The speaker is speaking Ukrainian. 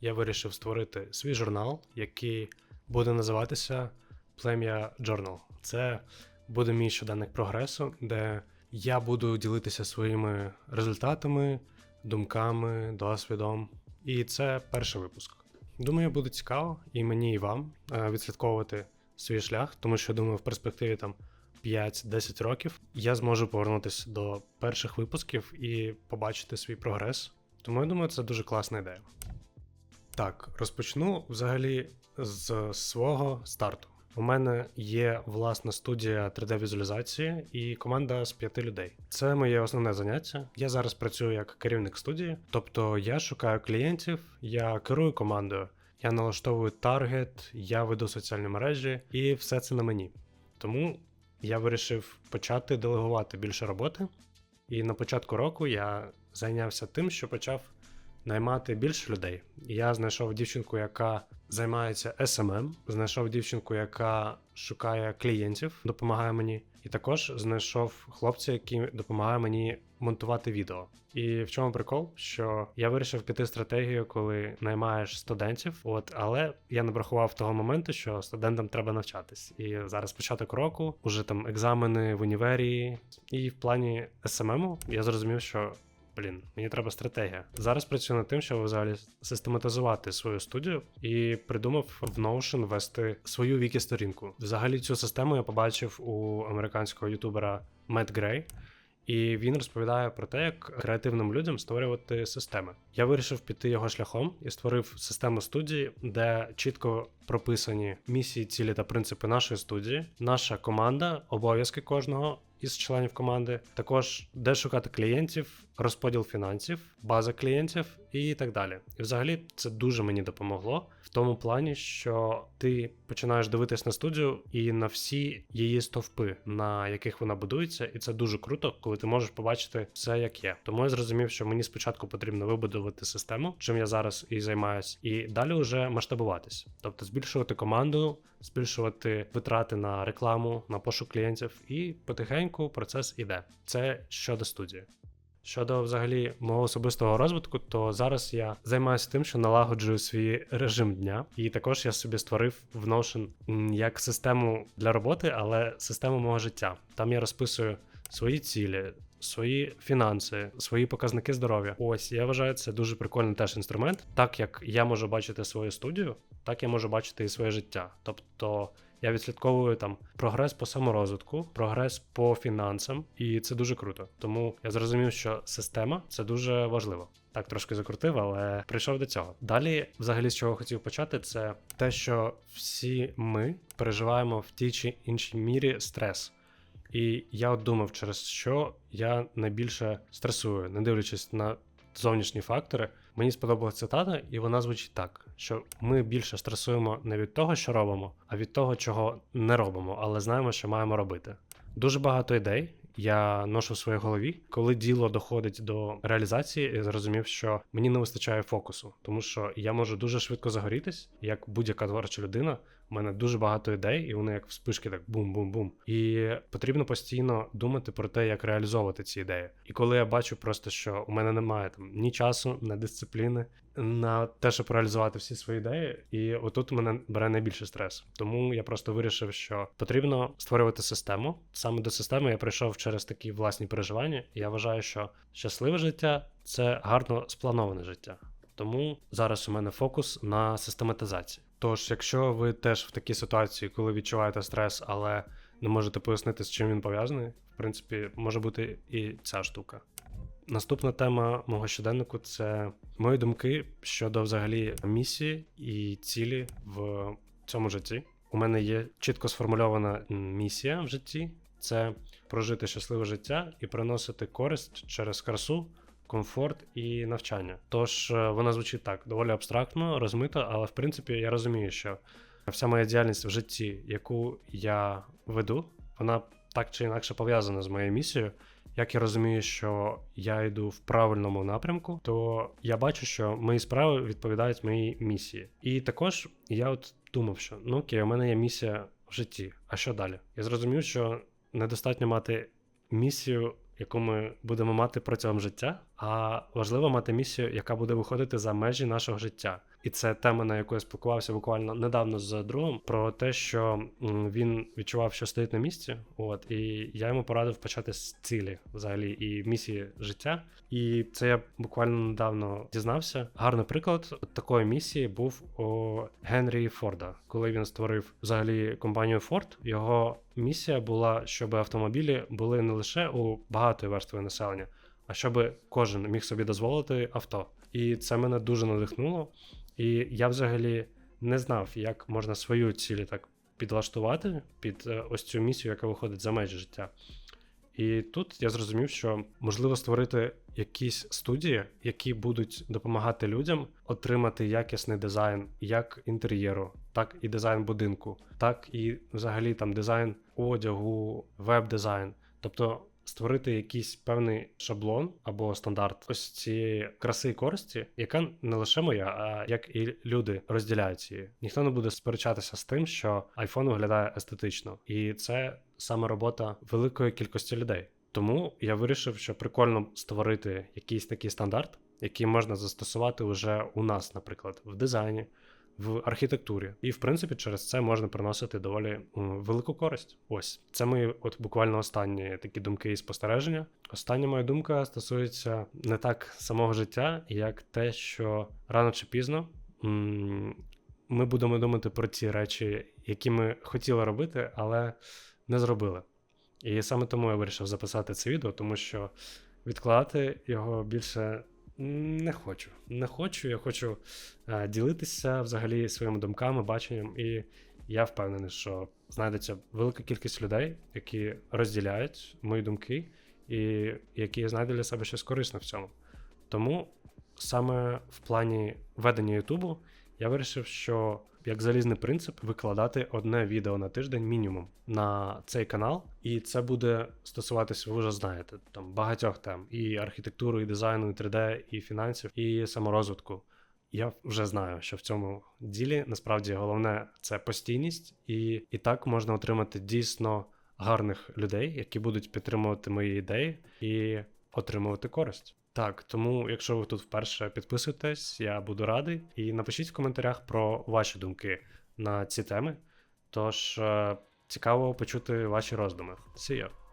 я вирішив створити свій журнал, який буде називатися Плем'я Journal. Це буде мій щоденник прогресу, де я буду ділитися своїми результатами, думками, досвідом. І це перший випуск. Думаю, буде цікаво і мені, і вам е, відслідковувати свій шлях, тому що думаю, в перспективі там 5-10 років я зможу повернутися до перших випусків і побачити свій прогрес. Тому я думаю, це дуже класна ідея. Так, розпочну взагалі з свого старту. У мене є власна студія 3D-візуалізації і команда з п'яти людей. Це моє основне заняття. Я зараз працюю як керівник студії, тобто я шукаю клієнтів, я керую командою, я налаштовую таргет, я веду соціальні мережі, і все це на мені. Тому я вирішив почати делегувати більше роботи. І на початку року я зайнявся тим, що почав наймати більше людей. Я знайшов дівчинку, яка займається SMM, знайшов дівчинку, яка шукає клієнтів, допомагає мені, і також знайшов хлопця, який допомагає мені монтувати відео. І в чому прикол? Що я вирішив піти стратегію, коли наймаєш студентів, от але я не врахував того моменту, що студентам треба навчатись. І зараз початок року, уже там екзамени в універі, і в плані SMM я зрозумів, що блін, мені треба стратегія. Зараз працюю над тим, щоб взагалі систематизувати свою студію і придумав в Notion вести свою вікі-сторінку. Взагалі цю систему я побачив у американського ютубера Мет Грей. І він розповідає про те, як креативним людям створювати системи. Я вирішив піти його шляхом і створив систему студії, де чітко прописані місії, цілі та принципи нашої студії, наша команда, обов'язки кожного із членів команди, також де шукати клієнтів, розподіл фінансів, база клієнтів і так далі. І взагалі це дуже мені допомогло в тому плані, що ти починаєш дивитись на студію і на всі її стовпи, на яких вона будується, і це дуже круто, коли ти можеш побачити все як є. Тому я зрозумів, що мені спочатку потрібно вибудувати систему, чим я зараз і займаюсь, і далі вже масштабуватись, тобто збільшувати команду, збільшувати витрати на рекламу, на пошук клієнтів, і потихеньку процес іде. Це щодо студії. Щодо взагалі мого особистого розвитку, то зараз я займаюся тим, що налагоджую свій режим дня, і також я собі створив в Notion як систему для роботи, але систему мого життя. Там я розписую свої цілі. Свої фінанси, свої показники здоров'я. Ось я вважаю, це дуже прикольний теж інструмент. Так як я можу бачити свою студію, так я можу бачити і своє життя. Тобто я відслідковую там прогрес по саморозвитку, прогрес по фінансам, і це дуже круто. Тому я зрозумів, що система це дуже важливо. Так трошки закрутив, але прийшов до цього. Далі, взагалі, з чого хотів почати, це те, що всі ми переживаємо в тій чи іншій мірі стрес. І я от думав, через що я найбільше стресую, не дивлячись на зовнішні фактори. Мені сподобалася цитата, і вона звучить так: що ми більше стресуємо не від того, що робимо, а від того, чого не робимо, але знаємо, що маємо робити. Дуже багато ідей. Я ношу в своїй голові, коли діло доходить до реалізації, я зрозумів, що мені не вистачає фокусу, тому що я можу дуже швидко загорітись, як будь-яка творча людина. У мене дуже багато ідей, і вони як вспишки, так бум-бум-бум. І потрібно постійно думати про те, як реалізовувати ці ідеї. І коли я бачу просто, що у мене немає там ні часу, ні дисципліни на те, щоб реалізувати всі свої ідеї, і отут мене бере найбільше стрес. Тому я просто вирішив, що потрібно створювати систему. Саме до системи я прийшов через такі власні переживання. І я вважаю, що щасливе життя це гарно сплановане життя. Тому зараз у мене фокус на систематизації. Тож, якщо ви теж в такій ситуації, коли відчуваєте стрес, але не можете пояснити, з чим він пов'язаний, в принципі, може бути і ця штука. Наступна тема мого щоденнику це мої думки щодо взагалі місії і цілі в цьому житті. У мене є чітко сформульована місія в житті: це прожити щасливе життя і приносити користь через красу, комфорт і навчання. Тож е, вона звучить так доволі абстрактно, розмито, але в принципі я розумію, що вся моя діяльність в житті, яку я веду, вона так чи інакше пов'язана з моєю місією. Як я розумію, що я йду в правильному напрямку, то я бачу, що мої справи відповідають моїй місії. І також я от думав, що ну окей, у мене є місія в житті. А що далі? Я зрозумів, що недостатньо мати місію, яку ми будемо мати протягом життя, а важливо мати місію, яка буде виходити за межі нашого життя. І це тема, на яку я спілкувався буквально недавно з другом, про те, що він відчував, що стоїть на місці. От і я йому порадив почати з цілі взагалі і місії життя. І це я буквально недавно дізнався. Гарний приклад такої місії був у Генрі Форда, коли він створив взагалі компанію Ford. Його місія була, щоб автомобілі були не лише у багатої верстви населення, а щоб кожен міг собі дозволити авто. І це мене дуже надихнуло. І я взагалі не знав, як можна свою цілі так підлаштувати під е, ось цю місію, яка виходить за межі життя. І тут я зрозумів, що можливо створити якісь студії, які будуть допомагати людям отримати якісний дизайн як інтер'єру, так і дизайн будинку, так і взагалі там дизайн одягу, веб-дизайн. Тобто створити якийсь певний шаблон або стандарт ось цієї краси і користі, яка не лише моя, а як і люди розділяють її. Ніхто не буде сперечатися з тим, що iPhone виглядає естетично, і це саме робота великої кількості людей. Тому я вирішив, що прикольно створити якийсь такий стандарт, який можна застосувати вже у нас, наприклад, в дизайні, в архітектурі. І в принципі, через це можна приносити доволі велику користь. Ось це мої от буквально останні такі думки і спостереження. Остання моя думка стосується не так самого життя, як те, що рано чи пізно. Ми будемо думати про ті речі, які ми хотіли робити, але не зробили. І саме тому я вирішив записати це відео, тому що відкладати його більше не хочу. Не хочу. Я хочу е, ділитися взагалі своїми думками, баченням, і я впевнений, що знайдеться велика кількість людей, які розділяють мої думки, і які знайдуть для себе щось корисне в цьому. Тому саме в плані ведення Ютубу я вирішив, що як залізний принцип викладати одне відео на тиждень мінімум на цей канал, і це буде стосуватися, ви вже знаєте, там багатьох тем: і архітектури, і дизайну, і 3D, і фінансів, і саморозвитку. Я вже знаю, що в цьому ділі насправді головне це постійність, і, і так можна отримати дійсно гарних людей, які будуть підтримувати мої ідеї і отримувати користь. Так, тому, якщо ви тут вперше підписуєтесь, я буду радий. І напишіть в коментарях про ваші думки на ці теми. Тож е, цікаво почути ваші роздуми. See you!